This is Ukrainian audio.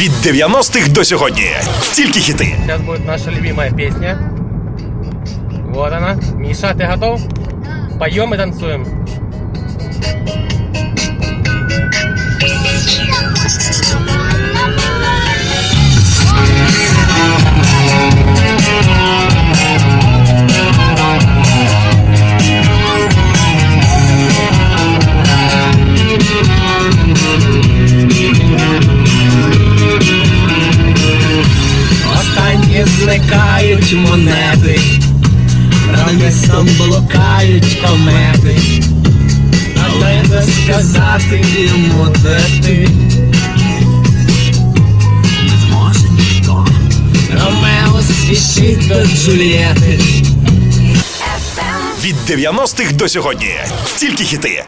Від 90-х до сьогодні. Тільки хіти. Сейчас будет наша любимая песня. Вот она. Міша, ти готов? Поем и танцуем. Останні зникають монети, містом блукають комети. А треба сказати йому, де ти. Не зможе ніхто. Ромео спішить до Джульєти. Від 90-х до сьогодні. Тільки хіти.